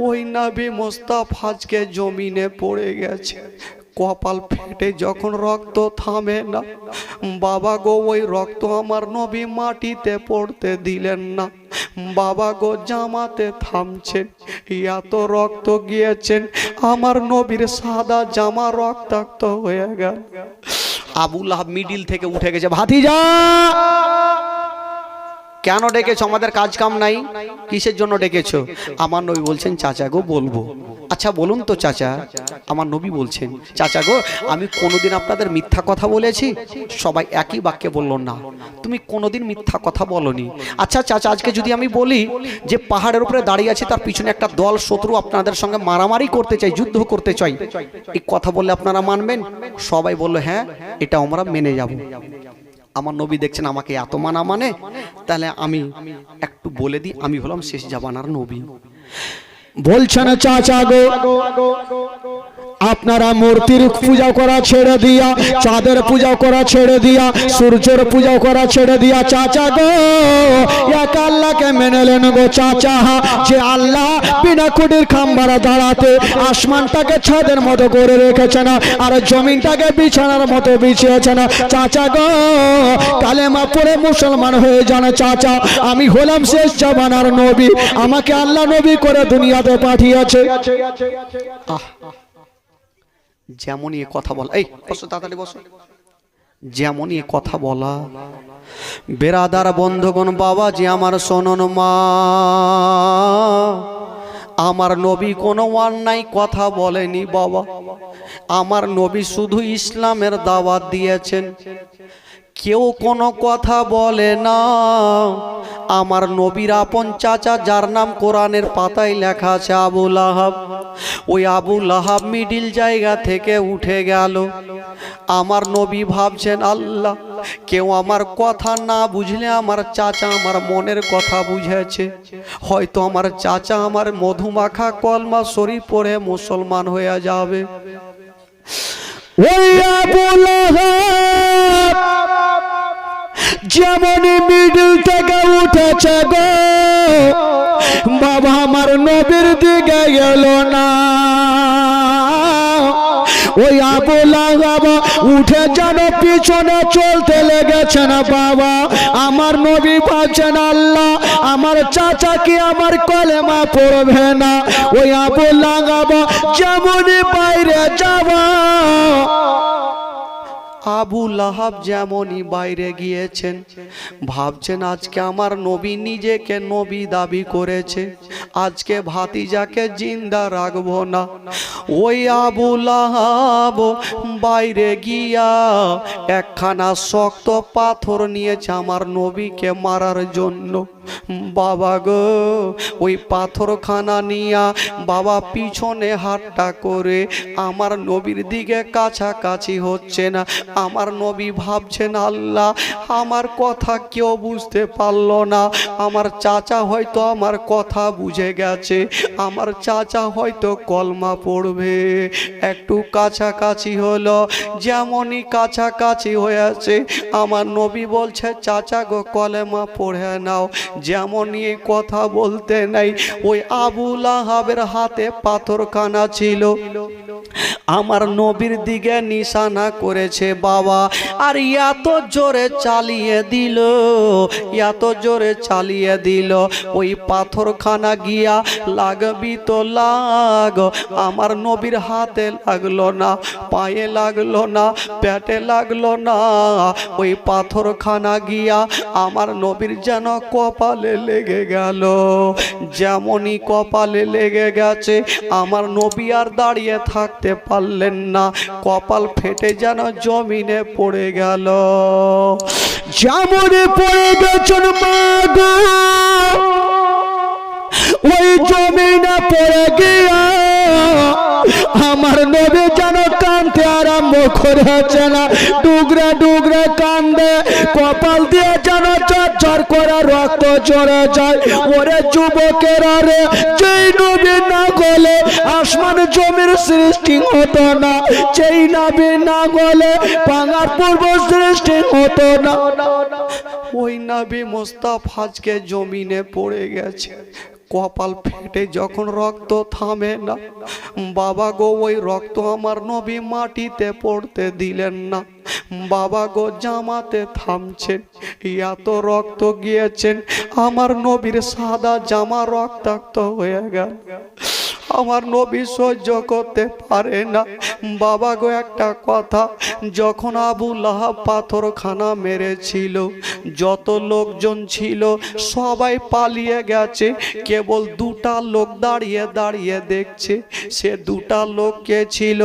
ওই নাবি মোস্তাফ আজকে জমিনে পড়ে গেছে। কপাল ফেটে যখন রক্ত থামে না। বাবা গো, ওই রক্ত আমার নবী মাটিতে পড়তে দিলেন না। বাবা গো, জামাতে থামছেন এত রক্ত গিয়েছেন। আমার নবীর সাদা জামা রক্তাক্ত হয়ে গেল। আবুল আহাব মিডিল থেকে উঠে গেছে, ভাতিজা! কেন ডেকেছো? আমাদের কাজ কাম নাই। কিসের জন্য ডেকেছো? আমার নবী বলছেন, চাচা গো, বলব। আচ্ছা বলুন তো, চাচা, আমার নবী বলছেন, চাচা গো, আমি কোনোদিন আপনাদের মিথ্যা কথা বলেছি? সবাই একই বাক্যে বলল, না। তুমি কোনোদিন মিথ্যা কথা বলনি। আচ্ছা চাচা, আজকে যদি আমি বলি যে পাহাড়ের উপরে দাঁড়িয়ে আছি, তার পিছনে একটা দল শত্রু আপনাদের সঙ্গে মারামারি করতে চাই, যুদ্ধ করতে চাই, এই কথা বললে আপনারা মানবেন? সবাই বলল হ্যাঁ এটা আমরা মেনে যাব। আমার নবী দেখছেন আমাকে এত মানা মানে তাহলে আমি একটু বলে দিই, আমি হলাম শেষ জাবানার নবী। বলছেন, চাচা গো, আপনারা মূর্তির পূজা করা ছেড়ে দিয়া, চাঁদের পূজা করা ছেড়ে দিয়া, সূর্যের পূজা করা ছেড়ে দিয়া, চাচা গো, এক আল্লাহকে মেনে নেন গো চাচা। যে আল্লাহ বিনা কুটির খাম্বারা দাঁড়াতে, আসমানটাকে ছাদের মতো করে রেখেছে না, আর জমিনটাকে বিছানার মতো বিছিয়েছে না। চাচা গো, কালেমা পড়ে মুসলমান হয়ে যান, চাচা। আমি হলাম শেষ জামানার নবী। আমাকে আল্লাহ নবী করে দুনিয়াতে পাঠিয়েছে। যেমনই কথা বলা এই, বসো তাড়াতাড়ি বসো। যেমনই কথা বলা। বেরাদার বন্ধগণ বাবা যে আমার শোনন মা। আমার নবী কোনো অন্যায় কথা বলেনি, বাবা। আমার নবী শুধু ইসলামের দাওয়াত দিয়েছেন। কেউ কোনো কথা বলে না। আমার নবীর আপন চাচা, যার নাম কোরআনের পাতায় লেখা আছে আবুল আহাব ওই আবুল আহাব মিডিল জায়গা থেকে উঠে গেল। আমার নবী ভাবছেন, আল্লাহ, কেউ আমার কথা না বুঝলে আমার চাচা আমার মনের কথা বুঝেছে। হয়তো আমার চাচা আমার মধুমাখা কলমা শরীফ পড়ে মুসলমান হয়ে যাবে। ওই আবুল আহাব যেমন মিডিল থেকে উঠেছে গো, বাবা আমার নবীর দিকে গেল না। ওই আবুল আহাব উঠে যেন পিছনে চলতে লেগেছে না বাবা। আমার নবী পাচ্ছেন আল্লাহ, আমার চাচা কি আমার কলেমা পড়বে না? ওই আবুল আহাব যেমনই বাইরে যাবা আবু লাহাব যেমনই বাইরে গিয়েছেন, ভাবছেন আজকে আমার নবী নিজেকে নবী দাবি করেছে, আজকে ভাতিজাকে জিন্দা রাখব না। ওই আবু লাহাব বাইরে গিয়া একখানা শক্ত পাথর নিয়েছে আমার নবীকে মারার জন্য। বাবা গো, ওই পাথরখানা নিয়া বাবা পিছনে হাতটা করে আমার নবীর দিকে কাছাকাছি হচ্ছে না। আমার নবী ভাবছেন, আল্লাহ, আমার কথা কেউ বুঝতে পারল না। আমার চাচা হয়তো আমার কথা বুঝে গেছে। আমার চাচা হয়তো কলমা পড়বে। একটু কাছাকাছি হলো, যেমনই কাছাকাছি হয়েছে। আমার নবী বলছে, চাচা গো, কলেমা পড়ে নাও। যেমনই কথা বলতে নাই, ওই আবুল আহাবের হাতে পাথরখানা ছিল। আমার নবীর দিকে নিশানা করেছে বাবা, আর এত জোরে চালিয়ে দিল, এত জোরে চালিয়ে দিল। ওই পাথরখানা গিয়া লাগবি তো লাগ, আমার নবীর হাতে লাগল না, পায়ে লাগল না, পেটে লাগল না। ওই পাথরখানা গিয়া আমার নবীর যেন কপালে লেগে গেল, যেমনই কপালে লেগে গেছে, আমার নবী আর দাঁড়িয়ে থাকতে পারলেন না, কপাল ফেটে যেন জমিনে পড়ে গেল। যেমন পড়ে গেছেন মা গো ওই জমিনে পড়ে গিয়া আমার নবী যেন কানতে আরম্ভ করেছে না। ডুগরে ডুগরে কান্দে, কপাল দিয়ে যেন চর করে রক্ত চড়ে যায়। ওরে যুবকেরা রে, যেই নবী না গলে আসমান জমির সৃষ্টি হতো না। যেই নবী না গলে পাঙার পূর্ব সৃষ্টি হতো না। ওই নাবি মোস্তাফ আজকে জমিনে পড়ে গেছে। কপাল ফেটে যখন রক্ত থামে না, বাবা গো, ওই রক্ত আমার নবী মাটিতে পড়তে দিলেন না। বাবা গো, জামাতে থামছেন এত রক্ত গিয়েছেন আমার নবীর সাদা জামা রক্তাক্ত হয়ে গেল। আমার নবী সহ্য করতে পারে না। বাবা গো, একটা কথা, যখন আবু লাহাব পাথরখানা মেরেছিল, যত লোকজন ছিল, সবাই পালিয়ে গেছে, কেবল দুটা লোক দাঁড়িয়ে দাঁড়িয়ে দেখছে। সে দুটা লোক কে ছিল?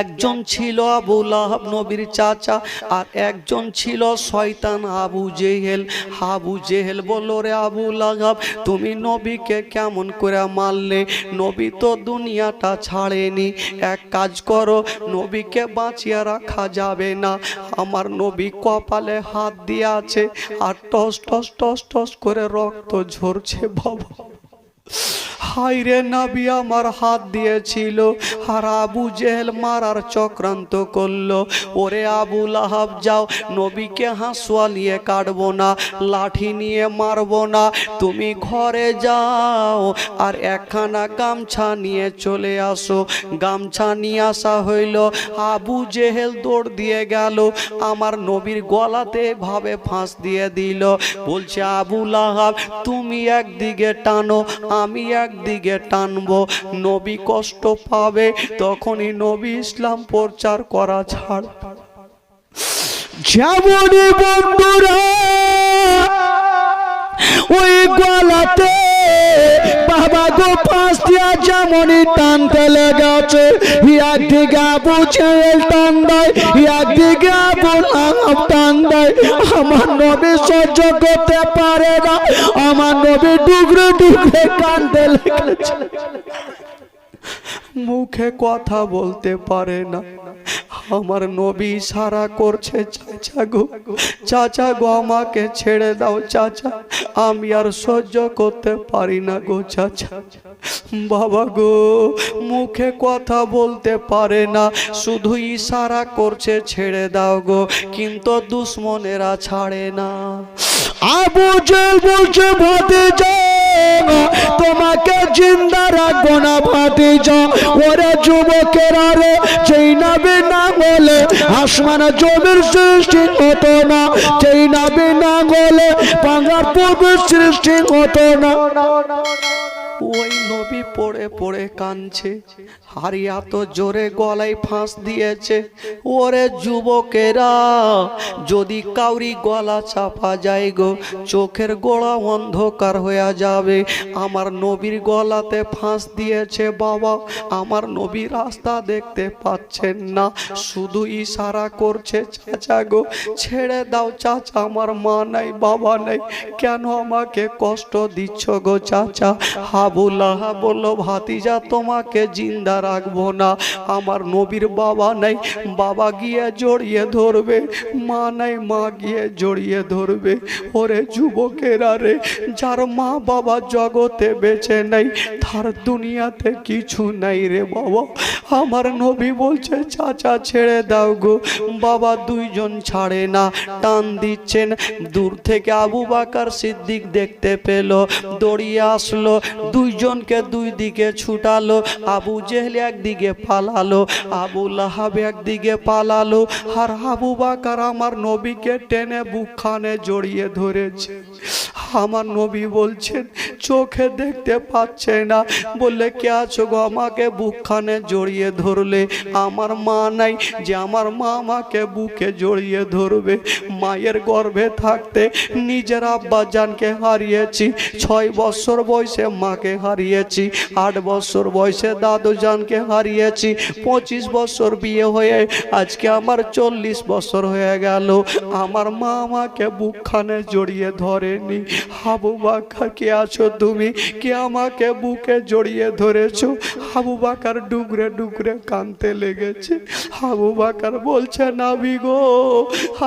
একজন ছিল আবু লাহাব নবীর চাচা আর একজন ছিল শয়তান আবু জেহেল। আবু জেহেল বলল রে আবু লাহাব, তুমি নবীকে কেমন করে মারলে? নবী তো দুনিয়াটা ছাড়েনি। এক কাজ করো, নবীকে বাঁচিয়ে রাখা যাবে না। আমার নবী কপালে হাত দিয়ে আছে আর টস টস টস টস করে রক্ত ঝরছে, বাবা। হাই রে নাবি আমার হাত দিয়েছিল, আর আবু জেহেল মারার চক্রান্ত করল। ওরে আবু লাহাব, যাও, নবীকে হাঁসুয়া নিয়ে কাটবো না, লাঠি নিয়ে মারবো না, তুমি ঘরে যাও, আর একখানা গামছা নিয়ে চলে আসো। গামছা নিয়ে আসা হইল, আবু জেহেল দৌড় দিয়ে গেল, আমার নবীর গলাতে ভাবে ফাঁস দিয়ে দিল। বলছে, আবু লাহাব, তুমি একদিকে টানো আমি একদিকে টানব, নবী কষ্ট পাবে, তখনই নবী ইসলাম প্রচার করা ছাড়। যেমন বন্ধুরা, ওই গলাতে বাবা গো পাঁচ দিয়া যেমনই টানতে লেগেছে একদিকে আবু ছেল টান দেয় একদিকে আবু লাহাব টান দেয়। আমার নবী সহ্য করতে পারে না, আমার নবী ডুগরে ডুগরে কান্দে লেগেছে। মুখে কথা বলতে পারে না। আমার নবী সারা করছে, চাচা গো চাচা গো, আমাকে ছেড়ে দাও, চাচা। আমি আর সহ্য করতে পারি না গো, চাচা। বাবা গো, মুখে কথা বলতে পারে না। শুধু ইশারা করছে, ছেড়ে দাও গো, কিন্তু দুশ্মনেরা ছাড়ে না। আবু জেল বলছে ভাতিজা তোমাকে জিন্দা রাখব না ভাতিজা। যা যুবকেরা রে, যেই নাবি না বলে আসমান জমির সৃষ্টি হতো না। যেই নাবি না বলে পাঙ্গার পূর্বের সৃষ্টি হতো না। ওই নবী পড়ে পড়ে কানছে হারিয়া তো জোরে গলায় ফাঁস দিয়েছে। ওরে যুবকেরা, যদি কাউরি গলা চাপা যায় গো, চোখের গোড়া অন্ধকার হয়ে যাবে। আমার নবীর গলাতে ফাঁস দিয়েছে বাবা। আমার নবী রাস্তা দেখতে পাচ্ছেন না। শুধু ইশারা করছে, চাচা গো, ছেড়ে দাও, চাচা, আমার মা নাই, বাবা নাই। কেন আমাকে কষ্ট দিচ্ছ গো, চাচা? হাবুল্লাহ বলল, ভাতিজা, তোমাকে জিন্দা রাখব না। আমার নবীর বাবা নাই, বাবা গিয়ে জড়িয়ে ধরবে, মা নাই, মা গিয়ে জড়িয়ে ধরবে। ওরে যুবকেরা রে, যার মা বাবা জগতে বেঁচে নাই, তার দুনিয়াতে কিছু নাই রে বাবা। আমার নবী বলছে, চাচা, ছেড়ে দাও গো। বাবা দুইজন ছাড়ে না, টান দিচ্ছেন। দূর থেকে আবু বাকার সিদ্দিক দেখতে পেল, দড়িয়ে আসলো। দুইজনকে দুই দিকে ছুটালো, আবু জেহেল একদিকে পালালো আবু লাহাব একদিকে পালালো, আর আবু বাকার আমার নবীকে টেনে বুকখানে জড়িয়ে ধরেছে। আমার নবী বলছেন, চোখে দেখতে পাচ্ছে না। বললে, কে আছো গো আমাকে বুকখানে জড়িয়ে ধরলে? আমার মা নাই যে আমার মা আমাকে বুকে জড়িয়ে ধরবে। মায়ের গর্ভে থাকতে নিজের আব্বা জানকে হারিয়েছি। ছয় বছর বয়সে মাকে হারিয়েছি। আট বছর বয়সে দাদু জানকে হারিয়েছি। পঁচিশ বছর বিয়ে হয়ে আজকে আমার চল্লিশ বছর হয়ে গেল। আমার মা আমাকে বুকখানে জড়িয়ে ধরেনি। হাবু বাকার কে আছো তুমি? কে আমাকে বুকে জড়িয়ে ধরেছো? হাবু বাকার ডুগরে ডুগরে কানতে লেগেছে। হাবু বাকার বলছে, নাবি গো,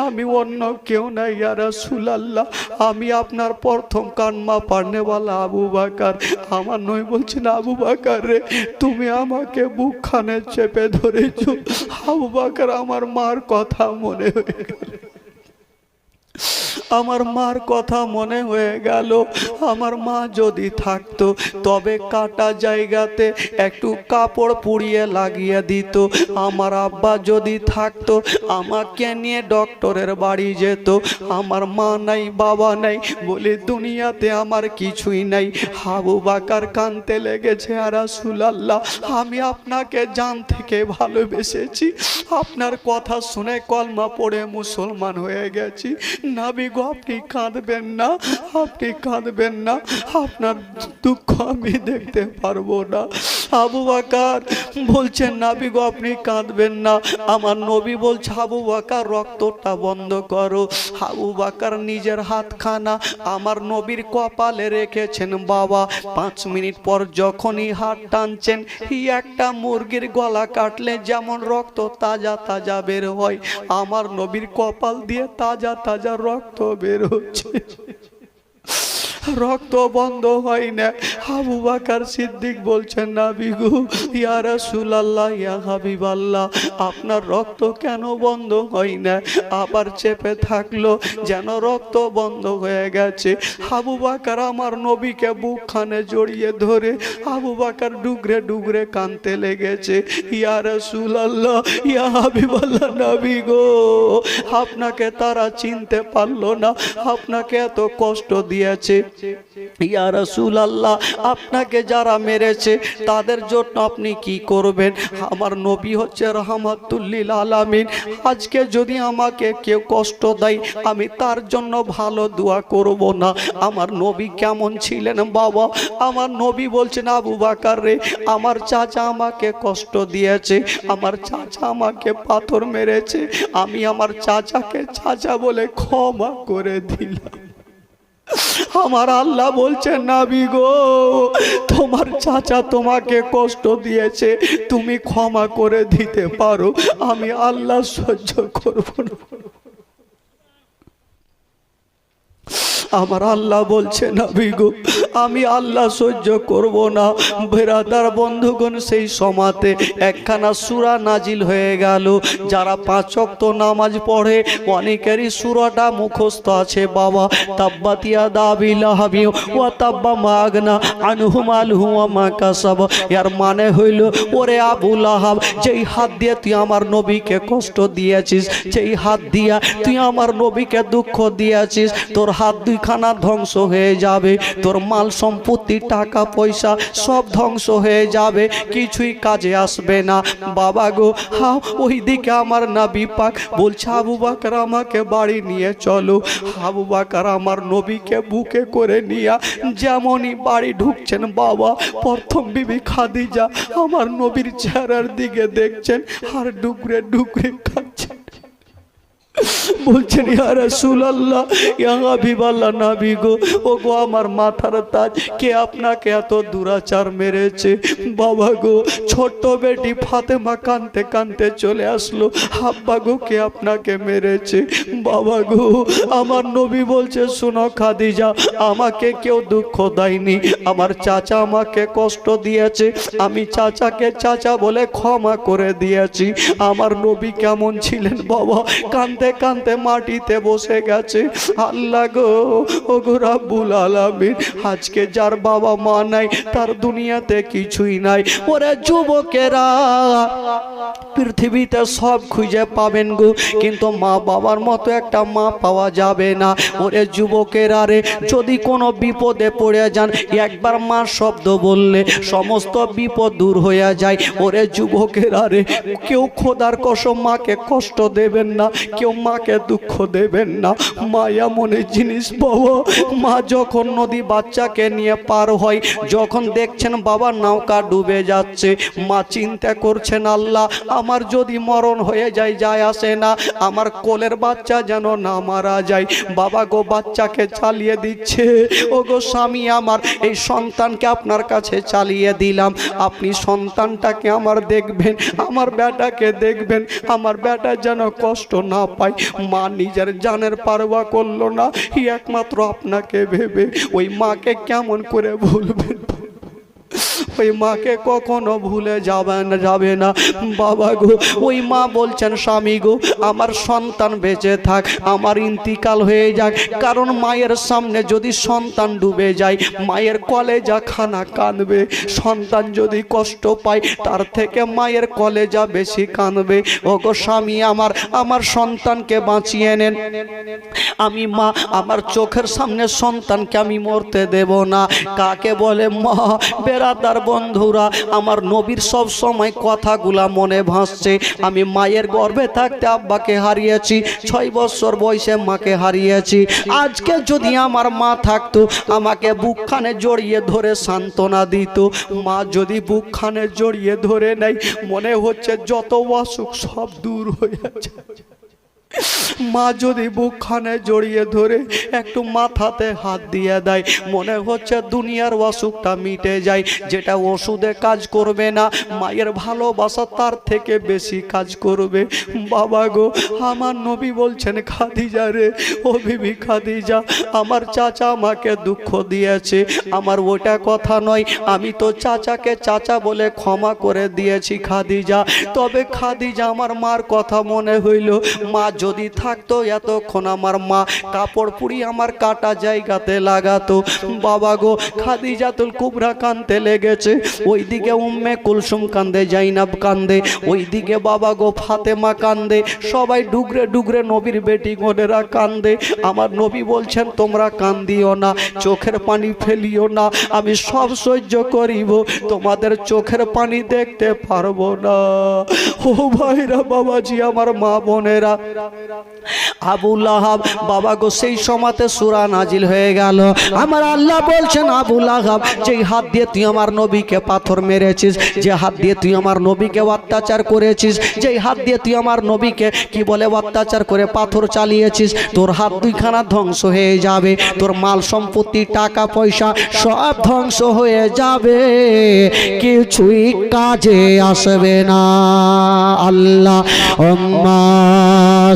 আমি অন্য কেউ নাই আর সুলাল্লাহ আমি আপনার প্রথম কানমা পারনেওয়ালা আবু বাকার আমার নই বলছে, না আবু বাকার রে, তুমি আমাকে বুকখানে চেপে ধরেছো। আবু বাকার আমার মার কথা মনে হয়ে গেল। আমার মার কথা মনে হয়ে গেল। আমার মা যদি থাকতো, তবে কাটা জায়গাতে একটু কাপড় পুড়িয়ে লাগিয়ে দিত। আমার আব্বা যদি থাকতো, আমাকে নিয়ে ডক্টরের বাড়ি যেত। আমার মা নাই, বাবা নাই, বলে দুনিয়াতে আমার কিছুই নাই। হাবু বাকার কানতে লেগেছে, আর আল্লাহ আমি আপনাকে জান থেকে ভালোবেসেছি। আপনার কথা শুনে কলমা পড়ে মুসলমান হয়ে গেছি। নাবি গো আপনি কাঁদবেন না আপনি কাঁদবেন না। আপনার দুঃখ আমি দেখতে পারব না। আবু বাকার বলছেন, নাবি গো, আপনি কাঁদবেন না। আমার নবী বলছে, আবু বাকার, রক্তটা বন্ধ করো। আবু বাকার নিজের হাতখানা আমার নবীর কপালে রেখেছেন। বাবা, পাঁচ মিনিট পর যখনই হাত টানছেন ই একটা মুরগির গলা কাটলে যেমন রক্ত তাজা তাজা বের হয়, আমার নবীর কপাল দিয়ে তাজা তাজা রক্ত বের হচ্ছে। রক্ত বন্ধ হয় না। আবু বাকার সিদ্দিক বলছেন না বিগু ইয়া রাসূলুল্লাহ, ইয়া হাবিবাল্লাহ, আপনার রক্ত কেন বন্ধ হয় না? আবার চেপে থাকল, যেন রক্ত বন্ধ হয়ে গেছে। আবু বাকার আমার নবীকে বুকখানে জড়িয়ে ধরে, আবু বাকার ডুগরে ডুগরে কানতে লেগেছে। ইয়া রাসূলুল্লাহ, ইয়া হাবিবাল্লাহ, নবী গো, আপনাকে তারা চিনতে পারল না, আপনাকে এত কষ্ট দিয়েছে। ইয়া রাসূল আল্লাহ আপনাকে যারা মেরেছে, তাদের জন্য আপনি কি করবেন? আমার নবী হচ্ছে রহমাতুল্লিল আলামিন। আজকে যদি আমাকে কেউ কষ্ট দেয়, আমি তার জন্য ভালো দোয়া করব না। আমার নবী কেমন ছিলেন বাবা? আমার নবী বলছেন, আবু বাকার রে, আমার চাচা আমাকে কষ্ট দিয়েছে, আমার চাচা আমাকে পাথর মেরেছে, আমি আমার চাচাকে চাচা বলে ক্ষমা করে দিলাম। আমার আল্লাহ বলছেন না বিগো তোমার চাচা তোমাকে কষ্ট দিয়েছে, তুমি ক্ষমা করে দিতে পারো, আমি আল্লাহ সহ্য করব না। আমার আল্লাহ বলছে, নাবি গো, আমি আল্লাহ সহ্য করব না। বেরাদার বন্ধুগণ, সেই সমাতে একখানা সুরা নাজিল হয়ে গেল। যারা পাঁচ ওয়াক্ত নামাজ পড়ে, অনেকেরই সুরাটা মুখস্থ আছে। বাবা, তাব্বাতিয়া হাবি ও তাব্বা মাগনা আনহুম আলহুম মা কাসাব। এর মানে হইল, ওরে আবুল আহাব যেই হাত দিয়ে তুই আমার নবীকে কষ্ট দিয়েছিস, যেই হাত দিয়া তুই আমার নবীকে দুঃখ দিয়েছিস, তোর হাত দুইখানা ধ্বংস হয়ে যাবে। তোর মাল সম্পত্তি, টাকা, পয়সা সব ধ্বংস হয়ে যাবে। কিছুই কাজে আসবে না। বাবা গো হা ওই দিকে আমার নাবি পাক বলছে, আবু বাকার, আমাকে বাড়ি নিয়ে চলো। আবু বাকার আমার নবীকে বুকে করে নিয়া যেমনই বাড়ি ঢুকছেন, বাবা, প্রথম বিবি খাদিজা আমার নবীর চেহারার দিকে দেখছেন। আর ডুকরে ডুকরে খাচ্ছেন বলছেন, ইয়া রাসূলুল্লাহ, ইয়া হাবিবাল্লাহ নবী গো ও গো আমার মাথার তাজ, কে আপনাকে এত দুরাচার মেরেছে? বাবা গো, ছোট্ট বেটি ফাতেমা কানতে কানতে চলে আসলো, হাব্বা গো, কে আপনাকে মেরেছে? বাবা গো, আমার নবী বলছে, শোনো খাদিজা, আমাকে কেউ দুঃখ দেয়নি, আমার চাচা আমাকে কষ্ট দিয়েছে, আমি চাচাকে চাচা বলে ক্ষমা করে দিয়েছি, আমার নবী কেমন ছিলেন বাবা কানতে কানতে মাটিতে বসে গেছে। আল্লাহ গো ও গো রাব্বুল আলামিন, আজকে যার বাবা মা নাই, তার দুনিয়াতে কিছুই নাই। ওরে যুবকেরা, পৃথিবীতে সব খুঁজে পাবেন গো, কিন্তু মা বাবার মতো একটা মা পাওয়া যাবে না। ওরে যুবকেরা রে, যদি কোনো বিপদে পড়ে যান, একবার মা শব্দ বললে সমস্ত বিপদ দূর হয়ে যায়। ওরে যুবকেরা রে, কেউ খোদার কসম মাকে কষ্ট দেবেন না, কেউ মাকে দুঃখ দেবেন না। মা এমনই জিনিস বাবা মা যখন নদী বাচ্চাকে নিয়ে পার হয়, যখন দেখছেন বাবা নৌকা ডুবে যাচ্ছে, মা চিন্তা করছেন, আল্লাহ, আমার যদি মরণ হয়ে যায় যায় আসে না। আমার কোলের বাচ্চা যেন না মারা যায়। বাবা গো, বাচ্চাকে চালিয়ে দিচ্ছে। ও গো স্বামী আমার, এই সন্তানকে আপনার কাছে চালিয়ে দিলাম। আপনি সন্তানটাকে আমার দেখবেন, আমার বেটাকে দেখবেন। আমার বেটা যেন কষ্ট না পায়। মা নিজের জানের পারবা করল না। একমাত্র আপনাকে ভেবে ওই মাকে কেমন করে ভুলবেন? ওই মাকে কখনো ভুলে যাবে না যাবে না। বাবা গো, ওই মা বলছেন, স্বামী গো, আমার সন্তান বেঁচে থাক, আমার ইন্তিকাল হয়ে যাক। কারণ মায়ের সামনে যদি সন্তান ডুবে যায়, মায়ের কলেজা খানা কাঁদবে সন্তান যদি কষ্ট পায়, তার থেকে মায়ের কলেজা বেশি কাঁদবে ও গো স্বামী আমার আমার সন্তানকে বাঁচিয়ে নেন। আমি মা, আমার চোখের সামনে সন্তানকে আমি মরতে দেব না। কাকে বলে মা? বেড়াদার বন্ধুরা, আমার নবীর সব সময় কথাগুলা মনে ভাসছে। আমি মায়ের গর্ভে থাকতে আব্বাকে হারিয়েছি, ছয় বছর বয়সে মাকে হারিয়েছি। আজকে যদি আমার মা থাকতো, আমাকে বুকখানে জড়িয়ে ধরে সান্ত্বনা দিত। মা যদি বুকখানে জড়িয়ে ধরে নেয়, মনে হচ্ছে যত অসুখ সব দূর হয়ে যাচ্ছে। মা যদি বুকখানে জড়িয়ে ধরে একটু মাথাতে হাত দিয়ে দেয়, মনে হচ্ছে দুনিয়ার অসুখটা মিটে যায়, যেটা ওষুধে কাজ করবে না, মায়ের ভালোবাসা তার থেকে বেশি কাজ করবে। বাবা গো, আমার নবী বলছেন, খাদিজা রে, ও বিবি খাদিজা, আমার চাচা আমাকে দুঃখ দিয়েছে। আমার ওটা কথা নয়, আমি তো চাচাকে চাচা বলে ক্ষমা করে দিয়েছি খাদিজা। তবে খাদিজা, আমার মার কথা মনে হইল, মা যদি থাকতো এতক্ষণ আমার মা, কাপড় পুরি আমার কাটা জায়গাতে লাগাতো। বাবা গো, খাদিজাতুল কুবরা কানতে লেগেছে। ওইদিকে উম্মে কুলসুম কান্দে, জাইনাব কান্দে। ওইদিকে বাবা গো ফাতেমা কান্দে। সবাই ডুগরে ডুগরে নবীর বেটি গোনেরা কান্দে। আমার নবী বলছেন, তোমরা কান্দিও না, চোখের পানি ফেলিও না, আমি সব সহ্য করিব। তোমাদের চোখের পানি দেখতে পারব না। ও ভাইরা, বাবাজি, আমার মা বোনেরা। আবুল আহাব, বাবা গো, সেই সমাতে সুরা নাজিল হয়ে গেল। আমার আল্লাহ বলছেন, আবুল আহাব, যেই হাত দিয়ে তুই আমার নবীকে পাথর মেরেছিস, যে হাত দিয়ে তুই আমার নবীকে অত্যাচার করেছিস, যেই হাত দিয়ে তুই আমার নবীকে, কি বলে, অত্যাচার করে পাথর চালিয়েছিস, তোর হাত দুইখানা ধ্বংস হয়ে যাবে, তোর মাল সম্পত্তি, টাকা, পয়সা, সব ধ্বংস হয়ে যাবে। কিছুই কাজে আসবে না, আল্লাহ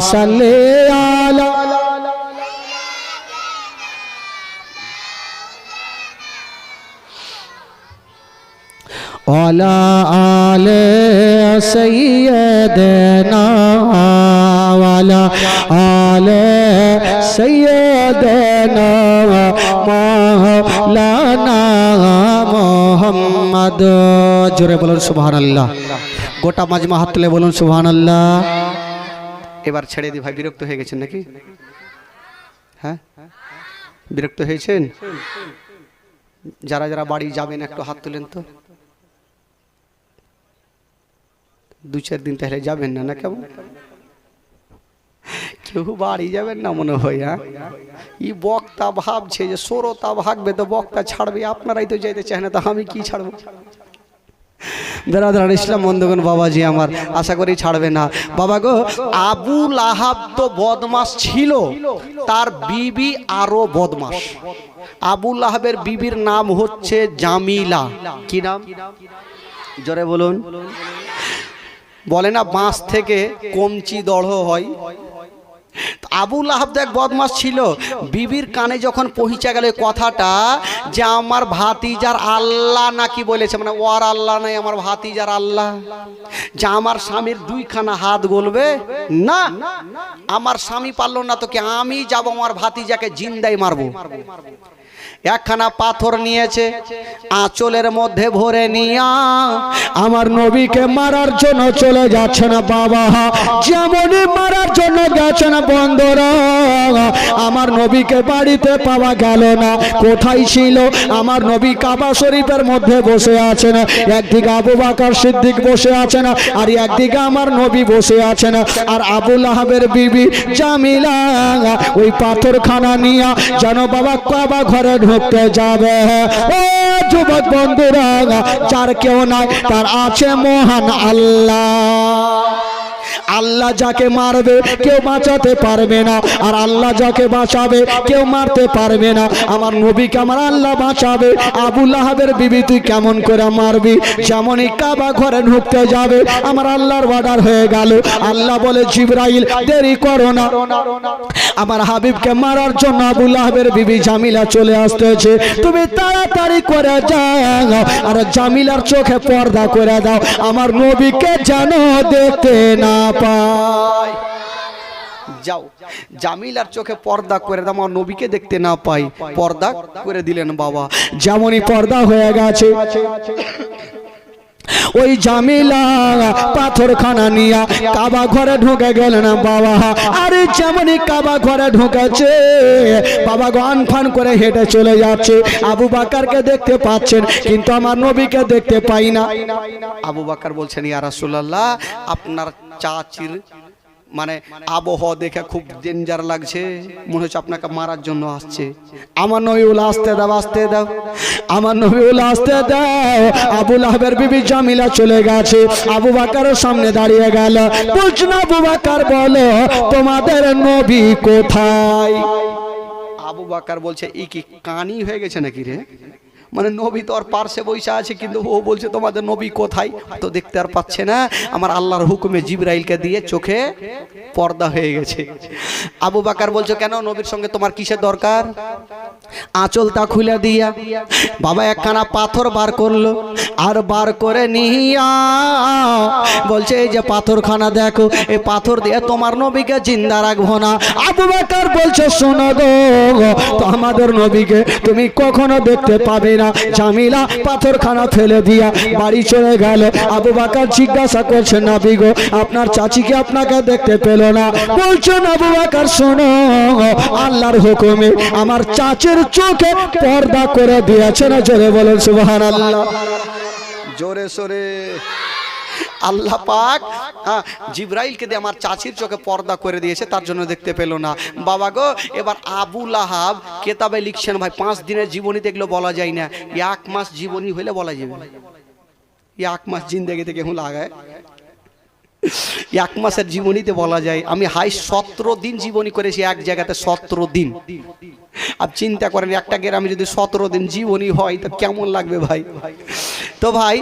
সালে আলা। ওলা আলে সৈয়দনা ওয়ালা আলে সৈয়দনা মাওলানা মোহাম্মদ। জোরে বলুন সুবহানাল্লাহ। গোটা মাজমা হাত তুলে বলুন সুবহানাল্লাহ। এবার ছেড়ে দি ভাই, বিরক্ত হয়ে গেছেন নাকি? হ্যাঁ? বিরক্ত হয়েছেন? যারা যারা বাড়ি যাবেন, একটু হাত তুলেন তো। দু চার দিন তাহলে যাবেন না না কেমন? কেউ বাড়ি যাবেন না মনে হয় হ্যাঁ? ই বক্তা ভাবছে যে, সরতা ভাগবে তো বক্তা ছাড়বে, আপনারাই তো যেতে চায় না, তো আমি কি ছাড়বো? বেরাদার ইসলাম বন্ধুগণ, বাবাজি আমার, আশা করি ছাড়বে না। বাবা গো, আবু লাহাব তো বদমাস ছিল, তার বিবি আরও বদমাস। আবু লাহাবের বিবির নাম হচ্ছে জামিলা। কি নাম? জোরে বলুন। বলে না, বাঁশ থেকে কমচি দড় হয়। আবুল আহাব দেখ বদমাস ছিল। বিবির কানে যখন পৌঁছে গেল কথাটা যে আমার ভাতিজার আল্লাহ নাকি বলেছে মানে ওর আল্লাহ নাই, আমার ভাতিজার আল্লাহ। যে আমার স্বামীর দুইখানা হাত গলবে? না। আমার স্বামী পারল না তোকে, আমি যাব আমার ভাতিজাকে জিন্দাই মারবো। একখানা পাথর নিয়েছে, আঁচলের মধ্যে ভরে নিয়া আমার নবীকে মারার জন্য চলে যাচ্ছে না বাবা। যেমনই মারার জন্য গেছেন বন্ধুরা, আমার নবীকে বাড়িতে পাওয়া গেল না, কোথায় ছিল? আমার নবী কাবা শরীফের মধ্যে বসে আছেন একদিকে আবু বাকার সিদ্দিক বসে আছেন আর একদিকে আমার নবী বসে আছেন আর আবুল আহাবের বিবি জামিলা, ওই পাথরখানা নিয়ে যেন বাবা কাবা ঘরে ঢুকতে যাবে। ও যুবক বন্ধুরা যার কেউ নাই তার আছে মহান আল্লাহ। আল্লাহ যাকে মারবে, কেউ বাঁচাতে পারবে না। আর আল্লাহ যাকে বাঁচাবে, কেউ মারতে পারবে না। আমার নবীকে আমার আল্লাহ বাঁচাবে। আবুল আহাবের বিবি, তুই কেমন করে মারবি? যেমনই কাবা ঘরে ঢুকতে যাবে, আমার আল্লাহর অর্ডার হয়ে গেল। আল্লাহ বলে, জিব্রাইল, দেরি করো না। আমার হাবিবকে মারার জন্য আবুল আহাবের বিবি জামিলা চলে আসতেছে। তুমি তাড়াতাড়ি করে যাও, আর জামিলার চোখে পর্দা করে দাও। আমার নবীকে যেন দেখতে না পায় যাও। জামিলার চোখে পর্দা করে দাও, আমার নবীকে দেখতে না পাই। পর্দা করে দিলেন বাবা। যেমনই পর্দা হয়ে গেছে। ওই জামিলা পাথরখানা নিয়া কাবা ঘরে ঢুকে গেলেন বাবা। আরে যেমনই কাবা ঘরে ঢুকেছে, বাবা গান ফান করে হেঁটে চলে যাচ্ছে। আবু বাকারকে দেখতে পাচ্ছেন, কিন্তু আমার নবীকে দেখতে পাই না। আবু বাকার বলছেন, ইয়া রাসূলুল্লাহ, আপনার চাচির মানে আবহাওয়া দেখে খুব ডেঞ্জার লাগছে। মনে হচ্ছে আপনাকে মারার জন্য আসছে। আমার নবীউল আসতে দাও আসতে দাও। আমার নবীউল আসতে দাও। আবুল আহবের বিবি জামিলা চলে গেছে। আবু বাকারের সামনে দাঁড়িয়ে গেল। বলছো, না, আবু বাকার, বলো, তোমাদের নবী কোথায়? আবু বাকার বলছে ই কি কানি হয়ে গেছে নাকি রে? মানে নবী তো আর পার্শ্বে বৈশা আছে, কিন্তু ও বলছে, তোমাদের নবী কোথায়? তো দেখতে আর পাচ্ছে না। আমার আল্লাহর হুকুমে জিবরাইলকে দিয়ে চোখে পর্দা হয়ে গেছে। আবু বাকার বলছো, কেন? নবীর সঙ্গে তোমার কিসের দরকার? আঁচলটা খুলে দিয়া, বাবা, একখানা পাথর বার করল, আর বার করে নিয়া। বলছে, এই যে পাথরখানা দেখো, এই পাথর দিয়ে তোমার নবীকে জিন্দা রাখব না। আবু বাকার বলছে, শোনো গো, তো আমাদের নবীকে তুমি কখনো দেখতে পাবে না। জামিলা পাথরখানা ফেলে দিয়া বাড়ি চলে গেল। আবু বাকার জিজ্ঞাসা করছে, নাবি গো, আপনার চাচিকে আপনাকে দেখতে পেল না? বলছেন আবু বাকার, শোনো, আল্লাহর হুকুমে আমার চাচের চোখে পর্দা করে দিয়েছে। না, জোরে বলেন, সুবহানাল্লাহ। জোরে, সোরে। আল্লাহ পাক হ্যাঁ, জিব্রাইলকে দিয়ে আমার চাচির চোখে পর্দা করে দিয়েছে তার জন্য দেখতে পেল না। বাবা গো এবার আবু লাহাব কেতাবে লিখছেন ভাই পাঁচ দিনের জীবনী দেখলে বলা যায় না। এক মাস জীবনী হইলে বলা যাবে। এক মাস জিন্দেগি থেকে হুঁ লাগায় এক মাসের জীবনীতে বলা যায় আমি হাই সতেরো দিন জীবনী করেছি এক জায়গাতে সতেরো দিন। আর চিন্তা করেন একটা গ্রামে যদি সতেরো দিন জীবনী হয় তো কেমন লাগবে ভাই? তো ভাই,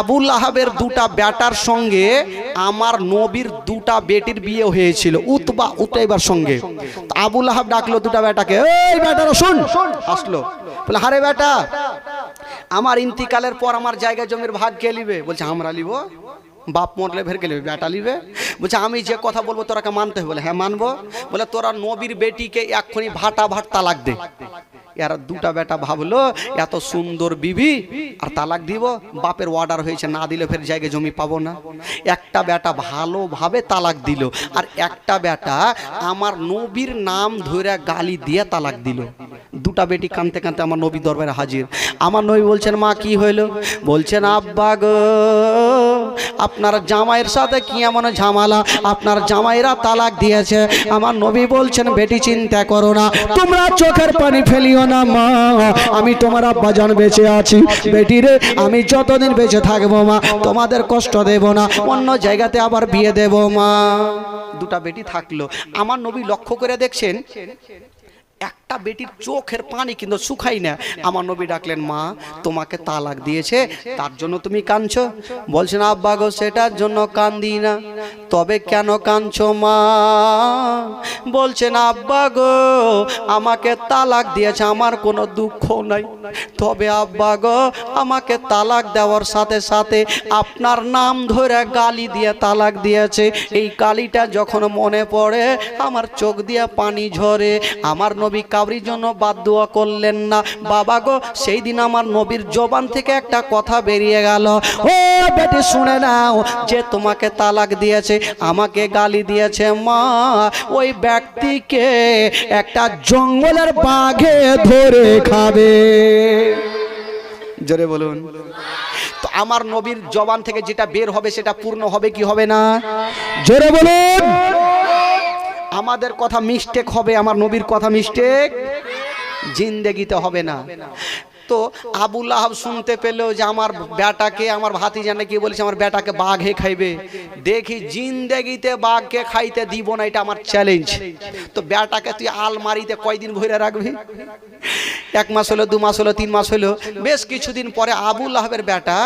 আবুল আহাবের দুটা ব্যাটার সঙ্গে আমার নবীর দুটা বেটির বিয়ে হয়েছিল, উতবা উতাইবার সঙ্গে। আবুল আহাব ডাকলো দুটা বেটাকে এই বেটারা শুন! আসলো। বলে হারে বেটা আমার ইন্তিকালের পর আমার জায়গা জমির ভাগ কে লিবে? বলছে, আমরা লিব। বাপ মরলে ভের গেলে বেটা লিবে। বলছে, আমি যে কথা বলব তোরাকে মানতে হবে। বলে হ্যাঁ মানবো। বলে, তোরা নবীর বেটিকে এক্ষুনি ভাটা ভাট তালাক দে। এরা দুটা বেটা ভাবলো, এত সুন্দর বিবি, আর তালাক দিব। বাপের অর্ডার হয়েছে, না দিলে ফের জায়গায় জমি পাবো না। একটা বেটা ভালোভাবে তালাক দিল, আর একটা বেটা আমার নবীর নাম ধরে গালি দিয়ে তালাক দিল। দুটা বেটি কানতে কানতে আমার নবী দরবারে হাজির। আমার নবী বলছেন, মা, কি হইল? বলছেন, আব্বা গো আপনার জামাইয়ের সাথে কি এমন ঝামেলা? আপনার জামাইরা তালাক দিয়েছে। আমার নবী বলছেন, বেটি, চিন্তা করো না। তোমরা চোখের পানি ফেলিও না, মা। আমি তোমার আব্বা জান বেঁচে আছি। বেটি রে, আমি যতদিন বেঁচে থাকব, মা, তোমাদের কষ্ট দেব না। অন্য জায়গাতে আবার বিয়ে দেব, মা। দুটা বেটি থাকল। আমার নবী লক্ষ্য করে দেখছেন একটা বেটির চোখের পানি কিন্তু শুকাই না। আমার নবী ডাকলেন, মা, তোমাকে তালাক দিয়েছে, তার জন্য তুমি কাঁদছো? বলছেন, আব্বা গো, সেটার জন্য কান্দি না। তবে কেন কাঁদছো, মা? বলছেন, আব্বা গো, আমাকে তালাক দিয়েছে, আমার কোনো দুঃখ নাই। তবে আব্বা গো, আমাকে তালাক দেওয়ার সাথে সাথে আপনার নাম ধরে গালি দিয়ে তালাক দিয়েছে। এই গালিটা যখন মনে পড়ে, আমার চোখ দিয়ে পানি ঝরে, আমার নবী কাউরির জন্য বাদ দোয়া করলেন না। বাবা গো সেই দিন আমার নবীর জবান থেকে একটা কথা বেরিয়ে গেল। ও বেটি শুনে নাও যে তোমাকে তালাক দিয়েছে আমাকে গালি দিয়েছে মা। ওই ব্যক্তিকে একটা জঙ্গলের বাঘে ধরে খাবে। জোরে বলুন। তো আমার নবীর জবান থেকে যেটা বের হবে সেটা পূর্ণ হবে কি হবে না? জোরে বলুন। আমাদের কথা মিস্টেক হবে আমার নবীর কথা মিস্টেক জিন্দেগিতে হবে না। তো আবুল আহাব শুনতে পেলেও যে আমার বেটাকে, আমার ভাতি জানে কি বলেছে, আমার বেটাকে বাঘে খাইবে। দেখি জিন্দেগিতে বাঘকে খাইতে দিব না, এটা আমার চ্যালেঞ্জ তো বেটাকে তুই আলমারিতে কয়দিন ভরে রাখবি? এক মাস হলো, দু মাস হলো, তিন মাস হলো। বেশ কিছুদিন পরে আবুল আহাবের বেটা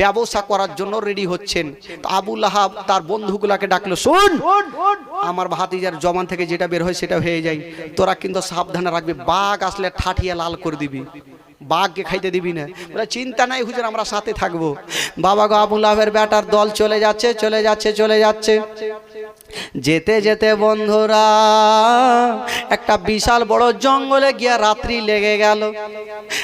ব্যবসা করার জন্য রেডি হচ্ছেন। আবুল আহাব তার বন্ধুগুলাকে ডাকলো, শোন, আমার ভাতিজার জমান থেকে যেটা বের হয় সেটা হয়ে যায়। তোরা কিন্তু সাবধানে রাখবি, বাঘ আসলে ঠাঠিয়ে লাল করে দিবি। বাঘকে খাইতে দিবি না। বলে চিন্তা নাই, হুজুর, আমরা সাথে থাকব। বাবা গো আবুল আহের বেটার দল চলে যাচ্ছে চলে যাচ্ছে চলে যাচ্ছে। যেতে যেতে, বন্ধুরা, একটা বিশাল বড় জঙ্গলে গিয়া রাত্রি লেগে গেল।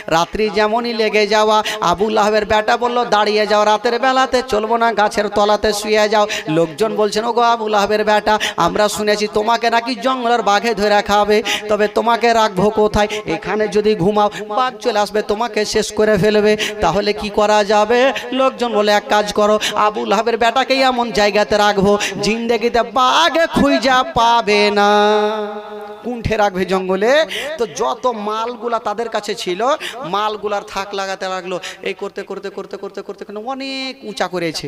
রাত্রি যেমনই লেগে যাওয়া আবুল আহের বেটা বলল, দাঁড়িয়ে যাও, রাতের বেলাতে চলবো না, গাছের তলাতে শুয়ে যাও। লোকজন বলছেন ও গো আবুল আহের বেটা, আমরা শুনেছি তোমাকে নাকি জঙ্গলের বাঘে ধরে খাবে, তবে তোমাকে রাখব কোথায়? এখানে যদি ঘুমাও, বাঘ চলে আসবে, তোমাকে শেষ করে ফেলবে। তাহলে কি করা যাবে? লোকজন বলে, এক কাজ করো, আবুল আহের বেটাকেই এমন জায়গাতে রাখব, জিন্দেগিতে বাঘে খুঁজা পাবে না। কুণ্ঠে রাখবে জঙ্গলে। তো যত মালগুলা তাদের কাছে ছিল, মালগুলার থাক লাগাতে লাগল। এই করতে করতে করতে করতে করতে অনেক উঁচা করেছে।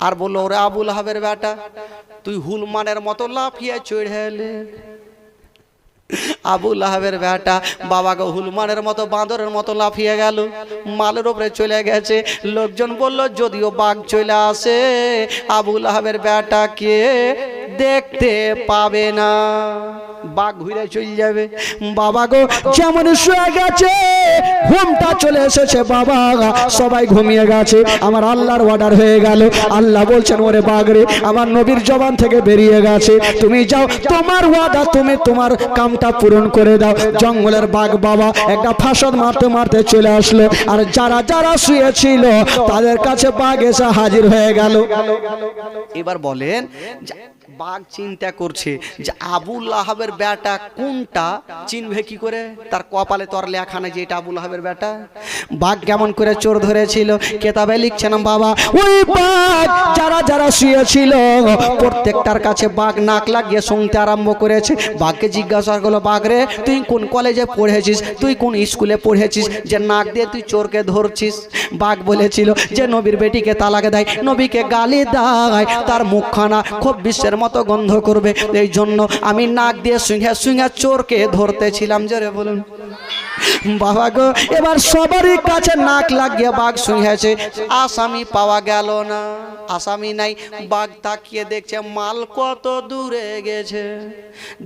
আর বলল, ওরে আবুল হাবের বেটা, তুই হুলমানের মতো লাফিয়ে চড়েলে আবুল আহাবের বেটা বাবাকে হুলমানের মতো, বাঁদরের মতো লাফিয়ে গেল। মালের ওপরে চলে গেছে। লোকজন বলল, যদিও বাঘ চলে আসে আবুল আহাবের বেটাকে দেখতে পাবে না। বাঘ ঘুরে চলে যাবে। বাবা গো, যেমন শুয়ে গেছে, ঘুমটা চলে এসেছে। বাবা, সবাই ঘুমিয়ে গেছে। আমার আল্লাহর অর্ডার হয়ে গেল। আল্লাহ বলছেন, ওরে বাগরে আমার নবীর জবান থেকে বেরিয়ে গেছে। তুমি যাও, তোমার ওয়াদা, তুমি তোমার কামটা পূরণ করে দাও। জঙ্গলের বাঘ বাবা একটা ফাঁসদ মারতে মারতে চলে আসলো। আর যারা যারা শুয়েছিল, তাদের কাছে বাঘ এসে হাজির হয়ে গেল। এবার বলেন বাঘ চিন্তা করছে যে আবুল আহাবের বেটা কোনটা চিনবে কি করে? তার কপালে তোর লেখা নেই যে এটা আবুল আহাবের বেটা। বাঘ কেমন করে চোর ধরেছিল, কেতাবে লিখছে না, বাবা, ওই বাঘ যারা যারা শুয়েছিল, প্রত্যেকটার কাছে বাঘ নাক লাগিয়ে শুনতে আরম্ভ করেছে। বাঘকে জিজ্ঞাসা করল, বাঘ রে, তুই কোন কলেজে পড়েছিস? তুই কোন স্কুলে পড়েছিস যে নাক দিয়ে তুই চোরকে ধরছিস? বাঘ বলেছিল যে, নবীর বেটিকে তালাকে দেয়, নবীকে গালি দেয়, তার মুখখানা খুব বিশ্বের মতো গন্ধ করবে। এই জন্য আমি নাক দিয়ে শুঙে শুঙে চোরকে ধরতেছিলাম। জোরে বলুন। বাবা গো, এবার সবারই কাছে নাক লাগিয়ে বাঘ শুনেছে আসামি পাওয়া গেল না। আসামি নাই। বাঘ তাকিয়ে দেখছে মাল কত দূরে গেছে।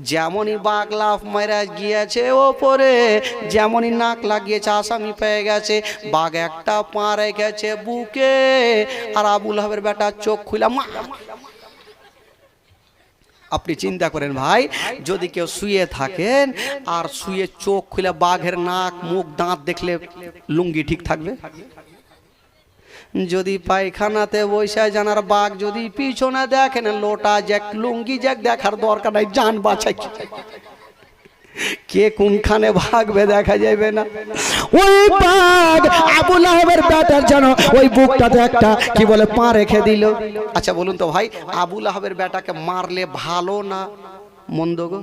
যেমনই বাঘ লাফ মেরা গিয়েছে ওপরে, যেমনই নাক লাগিয়েছে আসামি পেয়ে গেছে। বাঘ একটা পা রেখেছে বুকে। আর আবুল হাবের বেটা চোখ খুলে মা আপনি চিন্তা করেন, ভাই, যদি কেউ শুয়ে থাকেন আর শুয়ে চোখ খুলে বাঘের নাক, মুখ, দাঁত দেখলে লুঙ্গি ঠিক থাকবে? যদি পায়খানাতে বৈশায় জানার বাঘ যদি পিছনে দেখেন, লোটা জ্যাক, লুঙ্গি জ্যাক দেখার দরকার নাই জান বাঁচাই। কে কোনখানে ভাগবে দেখা যাবে না। ওই বাঘ আবু লাহাবের ব্যাটার যেন ওই বুকটাতে একটা কি বলে পা রেখে দিল। আচ্ছা বলুন তো ভাই আবু লাহাবের ব্যাটাকে মারলে ভালো না মন্দ গো?